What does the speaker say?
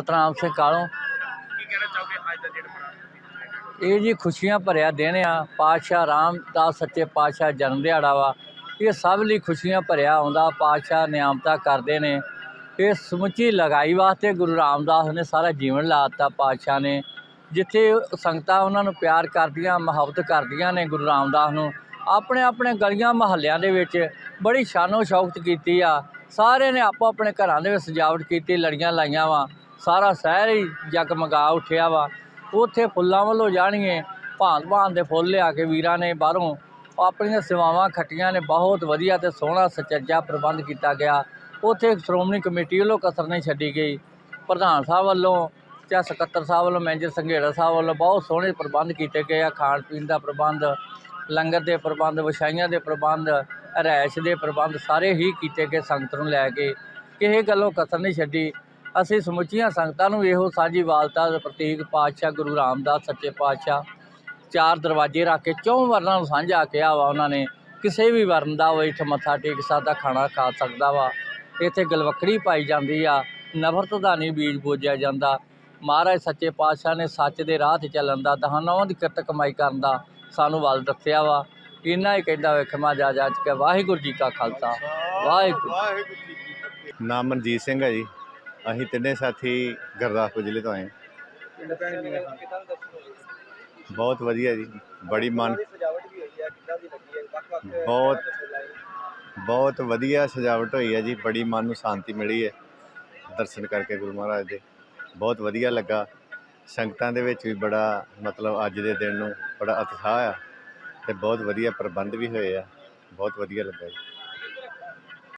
ਸਤਨਾਮ ਸਿੰਘ ਕਾਲੋਂ। ਕੀ ਕਹਿਣਾ ਚਾਹੋਗੇ ਅੱਜ ਦਾ ਦਿਨ ਇਹ ਜੀ ਖੁਸ਼ੀਆਂ ਭਰਿਆ ਦਿਨ ਆ। ਪਾਤਸ਼ਾਹ ਰਾਮਦਾਸ ਸੱਚੇ ਪਾਤਸ਼ਾਹ ਜਨਮ ਦਿਹਾੜਾ ਵਾ। ਇਹ ਸਭ ਲਈ ਖੁਸ਼ੀਆਂ ਭਰਿਆ ਆਉਂਦਾ ਪਾਤਸ਼ਾਹ ਨਿਆਮਤਾਂ ਕਰਦੇ ਨੇ। ਇਹ ਸਮੁੱਚੀ ਲਗਾਈ ਵਾਸਤੇ ਗੁਰੂ ਰਾਮਦਾਸ ਨੇ ਸਾਰਾ ਜੀਵਨ ਲਾਤਾ ਪਾਤਸ਼ਾਹ ਨੇ। ਜਿੱਥੇ ਸੰਗਤਾਂ ਉਹਨਾਂ ਨੂੰ ਪਿਆਰ ਕਰਦੀਆਂ ਮੁਹੱਬਤ ਕਰਦੀਆਂ ਨੇ ਗੁਰੂ ਰਾਮਦਾਸ ਨੂੰ ਆਪਣੇ ਆਪਣੇ ਗਲੀਆਂ ਮਹੱਲਿਆਂ ਦੇ ਵਿੱਚ ਬੜੀ ਸ਼ਾਨੋ ਸ਼ੌਕਤ ਕੀਤੀ ਆ। ਸਾਰੇ ਨੇ ਆਪੋ ਆਪਣੇ ਘਰਾਂ ਦੇ ਵਿੱਚ ਸਜਾਵਟ ਕੀਤੀ ਲੜੀਆਂ ਲਾਈਆਂ ਵਾ। ਸਾਰਾ ਸ਼ਹਿਰ ਹੀ ਜਗਮਗਾ ਉੱਠਿਆ ਵਾ। ਉੱਥੇ ਫੁੱਲਾਂ ਵੱਲੋਂ ਜਾਣਗੇ ਭਾਂਤ ਭਾਂਤ ਦੇ ਫੁੱਲ ਲਿਆ ਕੇ ਵੀਰਾਂ ਨੇ ਬਾਹਰੋਂ। ਆਪਣੀਆਂ ਸੇਵਾਵਾਂ ਖੱਟੀਆਂ ਨੇ, ਬਹੁਤ ਵਧੀਆ ਤੇ ਸੋਹਣਾ ਸੁਚੱਜਾ ਪ੍ਰਬੰਧ ਕੀਤਾ ਗਿਆ। ਉੱਥੇ ਸ਼੍ਰੋਮਣੀ ਕਮੇਟੀ ਵੱਲੋਂ ਕਸਰ ਨਹੀਂ ਛੱਡੀ ਗਈ। ਪ੍ਰਧਾਨ ਸਾਹਿਬ ਵੱਲੋਂ ਜਾਂ ਸਕੱਤਰ ਸਾਹਿਬ ਵੱਲੋਂ, ਮੈਨੇਜਰ ਸੰਘੇੜਾ ਸਾਹਿਬ ਵੱਲੋਂ ਬਹੁਤ ਸੋਹਣੇ ਪ੍ਰਬੰਧ ਕੀਤੇ ਗਏ ਆ। ਖਾਣ ਪੀਣ ਦਾ ਪ੍ਰਬੰਧ, ਲੰਗਰ ਦੇ ਪ੍ਰਬੰਧ, ਵਿਛਾਈਆਂ ਦੇ ਪ੍ਰਬੰਧ ਰਿਹਾਇਸ਼ ਦੇ ਪ੍ਰਬੰਧ ਸਾਰੇ ਹੀ ਕੀਤੇ ਗਏ ਸੰਗਤ ਨੂੰ ਲੈ ਕੇ। ਕਿਸੇ ਗੱਲੋਂ ਕਸਰ ਨਹੀਂ ਛੱਡੀ। ਅਸੀਂ ਸਮੁੱਚੀਆਂ ਸੰਗਤਾਂ ਨੂੰ ਇਹੋ ਸਾਂਝੀ ਵਾਲਤਾ ਦਾ ਪ੍ਰਤੀਕ ਪਾਤਸ਼ਾਹ ਗੁਰੂ ਰਾਮਦਾਸ ਸੱਚੇ ਪਾਤਸ਼ਾਹ, ਚਾਰ ਦਰਵਾਜ਼ੇ ਰੱਖ ਕੇ ਚੌਂ ਵਰਨਾਂ ਨੂੰ ਸਾਂਝਾ ਕਿਹਾ ਵਾ ਉਹਨਾਂ ਨੇ, ਕਿਸੇ ਵੀ ਵਰਨ ਦਾ ਉਹ ਇੱਥੇ ਮੱਥਾ ਟੇਕ ਸਕਦਾ ਖਾਣਾ ਖਾ ਸਕਦਾ ਵਾ। ਇੱਥੇ ਗਲਵੱਕੜੀ ਪਾਈ ਜਾਂਦੀ ਆ, ਨਫ਼ਰਤ ਦਾ ਨਹੀਂ ਬੀਜ ਬੋਜਿਆ ਜਾਂਦਾ। ਮਹਾਰਾਜ ਸੱਚੇ ਪਾਤਸ਼ਾਹ ਨੇ ਸੱਚ ਦੇ ਰਾਹ ਤੇ ਚੱਲਣ ਦਾ, ਦਹਾਨਾਵਾਂ ਦੀ ਕਿਰਤ ਕਮਾਈ ਕਰਨ ਦਾ ਸਾਨੂੰ ਵੱਲ ਦੱਸਿਆ ਵਾ। ਇੰਨਾ ਹੀ ਕਹਿੰਦਾ ਵੇ ਖਮਾ ਜਾ ਜਾ ਕੇ ਵਾਹਿਗੁਰੂ ਜੀ ਕਾ ਖਾਲਸਾ, ਵਾਹਿਗੁਰੂ। ਨਾਮ ਮਨਜੀਤ ਸਿੰਘ ਹੈ ਜੀ। ਅਸੀਂ ਤਿੰਨੇ ਸਾਥੀ ਗੁਰਦਾਸਪੁਰ ਜ਼ਿਲ੍ਹੇ ਤੋਂ ਆਏ ਬਹੁਤ ਵਧੀਆ ਜੀ ਬੜੀ ਮਨ ਬਹੁਤ ਬਹੁਤ ਵਧੀਆ ਸਜਾਵਟ ਹੋਈ ਹੈ ਜੀ ਬੜੀ ਮਨ ਨੂੰ ਸ਼ਾਂਤੀ ਮਿਲੀ ਹੈ ਦਰਸ਼ਨ ਕਰਕੇ ਗੁਰੂ ਮਹਾਰਾਜ ਦੇ। ਬਹੁਤ ਵਧੀਆ ਲੱਗਾ। ਸੰਗਤਾਂ ਦੇ ਵਿੱਚ ਵੀ ਬੜਾ ਮਤਲਬ ਅੱਜ ਦੇ ਦਿਨ ਨੂੰ ਬੜਾ ਉਤਸ਼ਾਹ ਆ ਤੇ ਬਹੁਤ ਵਧੀਆ ਪ੍ਰਬੰਧ ਵੀ ਹੋਏ ਆ। ਬਹੁਤ ਵਧੀਆ ਲੱਗਾ ਜੀ।